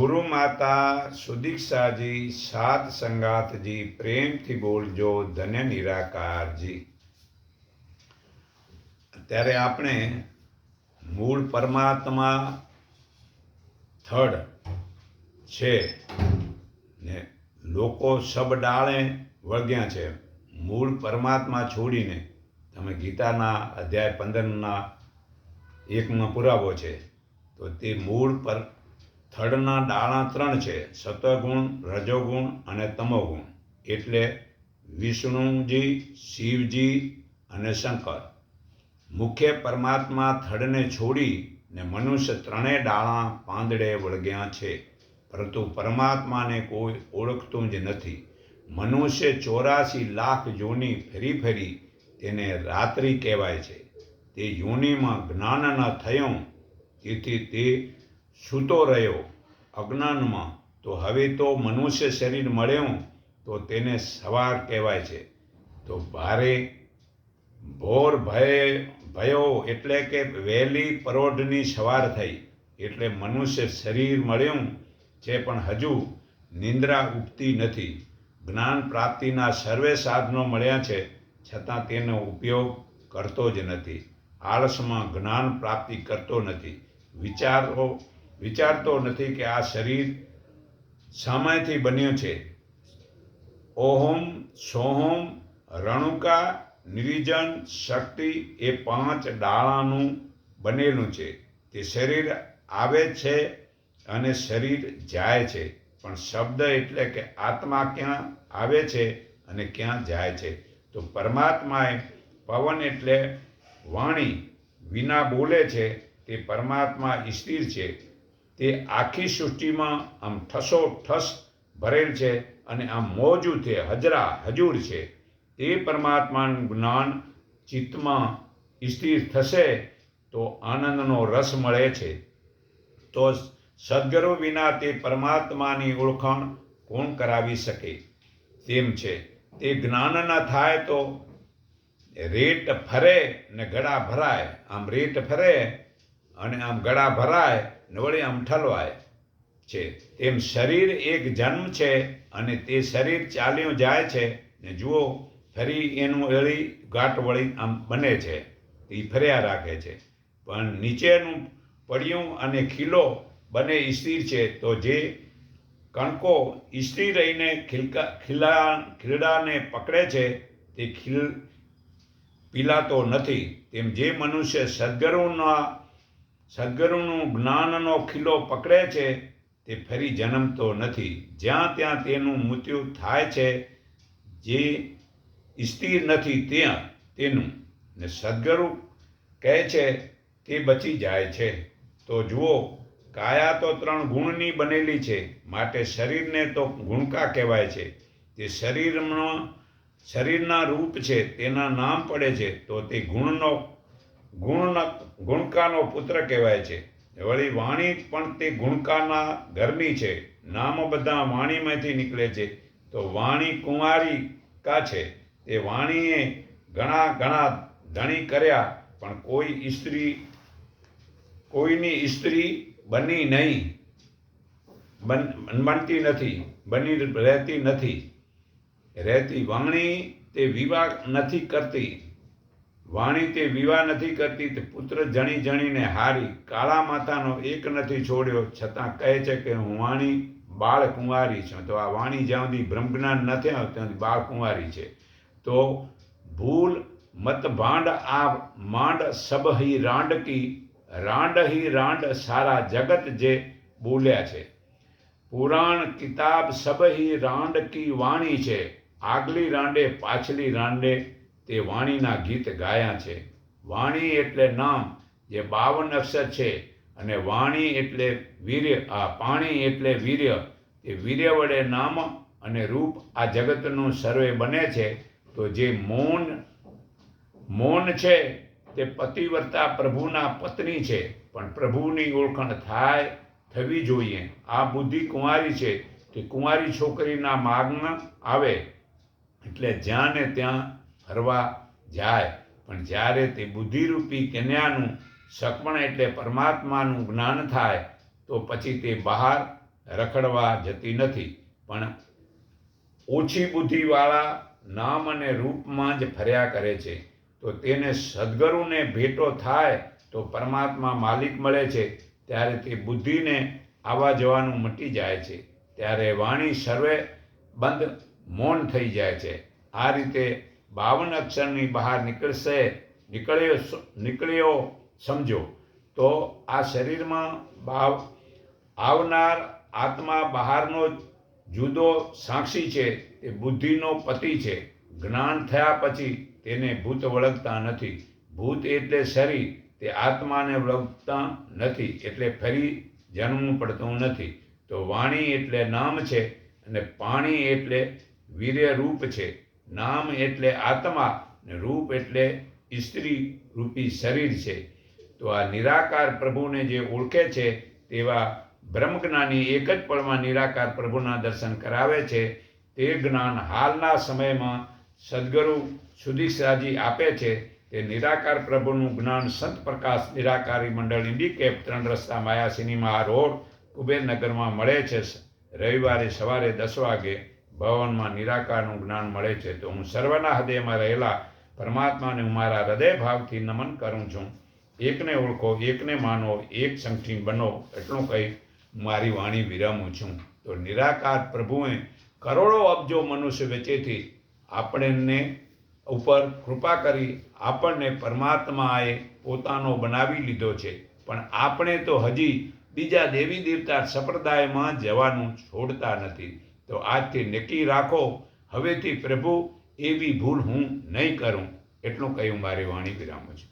ગુરુ માતા સુદીક્ષાજી સાત સંગાતજી, પ્રેમથી બોલજો ધન્ય નિરાકારજી. અત્યારે આપણે મૂળ પરમાત્મા થડ છે ને લોકો સબ ડાળે વળગ્યા છે. મૂળ પરમાત્મા છોડીને તમે ગીતાના અધ્યાય પંદરના એકમાં પુરાવો છે. તો તે મૂળ પર થડના ડાળા ત્રણ છે સતગુણ રજોગુણ અને તમોગુણ. એટલે વિષ્ણુજી, શિવજી અને શંકર. મુખ્ય પરમાત્મા થડને છોડી ને મનુષ્ય ત્રણેય ડાળા પાંદડે વળગ્યા છે. પરંતુ પરમાત્માને કોઈ ઓળખતું જ નથી. મનુષ્ય ચોરાસી લાખ યોની ફેરી ફેરી તેને રાત્રિ કહેવાય છે. તે યોનિમાં જ્ઞાન ન થયું. તેથી તે સૂતો રહ્યો અજ્ઞાનમાં, તો હવે તો મનુષ્ય શરીર મળ્યું, તો તેને સવાર કહેવાય છે. તો ભારે ભોર ભય, ભયો એટલે કે વહેલી પરોઢની સવાર થઈ, એટલે મનુષ્ય શરીર મળ્યું છે પણ હજુ નિંદ્રા ઉપતી નથી. જ્ઞાન પ્રાપ્તિના સર્વે સાધનો મળ્યા છે, છતાં તેનો ઉપયોગ કરતો જ નથી. આળસમાં જ્ઞાન પ્રાપ્તિ કરતો નથી. વિચારો વિચારતો નથી કે આ શરીર સામાયથી બન્યું છે. ઓહમ, સોહમ, રણુકા, નિરીજન, શક્તિ એ પાંચ ડાળાનું બનેલું છે. તે શરીર આવે છે અને શરીર જાય છે. પણ શબ્દ એટલે કે આત્મા ક્યાં આવે છે અને ક્યાં જાય છે? તો પરમાત્માએ પવન એટલે વાણી વિના બોલે છે તે પરમાત્મા સ્થિર છે. તે આખી સૃષ્ટિમાં આમ ઠસો ઠસ ભરેલ છે અને આમ મોજું છે, હજરા, હજૂર છે. તે પરમાત્માનું જ્ઞાન ચિત્તમાં સ્થિર થશે તો આનંદનો રસ મળે છે. તો સદગુરુ વિના તે પરમાત્માની ઓળખાણ કોણ કરાવી શકે? તેમ છે. તે જ્ઞાન ન થાય તો રેટ ફરે ને ગળા ભરાય. આમ રેટ ફરે અને આમ ગળા ભરાય વળી આમ ઠલવાય છે. તેમ શરીર એક જન્મ છે અને તે શરીર ચાલ્યું જાય છે. ને જુઓ, ફરી એનું એળી ગાંઠ વળી આમ બને છે. એ ફર્યા રાખે છે. પણ નીચેનું પડ્યું અને ખીલો બને સ્થિર છે. તો જે કણકો સ્થિર રહીને ખીલકા, ખીલા ખીલડાને પકડે છે, તે ખીલ પીલાતો નથી. તેમ જે મનુષ્ય સદગુરુના સદગુરુનું જ્ઞાનનો ખીલો પકડે છે, તે ફરી જન્મતો નથી. જ્યાં ત્યાં તેનું મૃત્યુ થાય છે, જે સ્થિર નથી, ત્યાં તેનું. ને સદગુરુ કહે છે, તે બચી જાય છે. તો જુઓ, કાયા તો ત્રણ ગુણની બનેલી છે, માટે શરીરને તો ગુણકા કહેવાય છે. તે શરીરમાં, શરીરના રૂપ છે, તેના નામ પડે છે, તો તે ગુણનો ગુણ ગુણકાનો પુત્ર કહેવાય છે. વળી વાણી પણ તે ગુણકાના ઘરની છે. નામ બધા વાણીમાંથી નીકળે છે. તો વાણી કુંવારી કા છે? તે વાણીએ ઘણા ઘણા ધણી કર્યા, પણ કોઈ ઈસ્ત્રી કોઈની ઈસ્ત્રી બની નહીં. બન બનતી નથી. બની રહેતી નથી. રહેતી વાણી તે વિવાહ નથી કરતી. વાણી તે વિવાહ નથી કરતી તે પુત્ર જણી જણીને હારી, કાળા માતાનો એક નથી છોડ્યો, છતાં કહે છે કે હું વાણી બાળ કુંવારી છું. તો આ વાણી જ્યાં સુધી બ્રહ્મજ્ઞાન નથી આવ્યું, ત્યાં સુધી બાળ છે. તો ભૂલ મત ભાંડ આ માંડ સબ હી રાંડ કી, રાંડ હી રાંડ સારા જગત જે બોલ્યા છે. પુરાણ કિતાબ સબ હી રાંડ કી વાણી છે. આગલી રાંડે પાછલી રાંડે તે વાણીના ગીત ગાયા છે. વાણી એટલે નામ, જે બાવન અક્ષર છે. અને વાણી એટલે વીર્ય, આ પાણી એટલે વીર્ય. એ વીર્ય વડે નામ અને રૂપ આ જગતનું સર્વે બને છે. તો જે મૌન મૌન છે, તે પતિવર્તા પ્રભુના પત્ની છે. પણ પ્રભુની ઓળખાણ થાય, થવી જોઈએ. આ બુદ્ધિ કુંવારી છે. તે કુંવારી છોકરીના માર્ગમાં આવે. એટલે જ્યાં ને ત્યાં ફરવા જાય. પણ જ્યારે તે બુદ્ધિરૂપી કન્યાનું સકપણ એટલે પરમાત્માનું જ્ઞાન થાય, તો પછી તે બહાર રખડવા જતી નથી. પણ ઓછી બુદ્ધિવાળા નામ અને રૂપમાં જ ફર્યા કરે છે. તો તેને સદગુરુને ભેટો થાય, તો પરમાત્મા માલિક મળે છે. ત્યારે તે બુદ્ધિને આવવા જવાનું મટી જાય છે. ત્યારે વાણી સર્વે બંધ મૌન થઈ જાય છે. આ રીતે બાવન અક્ષરની બહાર નીકળશે, નીકળ્યો નીકળ્યો સમજો. તો આ શરીરમાં બાવ, આવનાર આત્મા બહારનો જુદો સાક્ષી છે તે બુદ્ધિનો પતિ છે. જ્ઞાન થયા પછી તેને ભૂત વળગતા નથી. ભૂત એટલે શરીર, તે આત્માને વળગતા નથી, એટલે ફરી જન્મ પડતું નથી. તો વાણી એટલે નામ છે અને પાણી એટલે વીર્યરૂપ છે. નામ એટલે આત્મા ને રૂપ એટલે સ્ત્રી રૂપી શરીર છે. તો આ નિરાકાર પ્રભુને જે ઓળખે છે તેવા બ્રહ્મજ્ઞાની એક જ પળમાં નિરાકાર પ્રભુના દર્શન કરાવે છે. તે જ્ઞાન હાલના સમયમાં સદગુરુ સુદીક્ષાજી આપે છે. તે નિરાકાર પ્રભુનું જ્ઞાન સંત પ્રકાશ નિરાકારી મંડળ ઇન્ડિકેપ ત્રણ રસ્તા માયા સિનેમા રોડ કુબેરનગરમાં મળે છે. રવિવારે સવારે દસ વાગે ભવનમાં નિરાકારનું જ્ઞાન મળે છે, તો હું સર્વના હૃદયમાં રહેલા પરમાત્માને હું મારા હૃદય ભાવથી નમન કરું છું. એકને ઓળખો, એકને માનો, એક સંગઠી બનો, એટલું કહી મારી વાણી વિરામું છું. તો નિરાકાર પ્રભુએ કરોડો અબજો મનુષ્ય વેચેથી આપણને ઉપર કૃપા કરી આપણને પરમાત્માએ પોતાનો બનાવી લીધો છે. પણ આપણે તો હજી બીજા દેવી દેવતા સંપ્રદાયમાં જવાનું છોડતા નથી. તો આજથી નક્કી રાખો, હવેથી પ્રભુ, એવી ભૂલ હું નહીં કરું, એટલું કહ્યું મારી વાણી વિરામ છું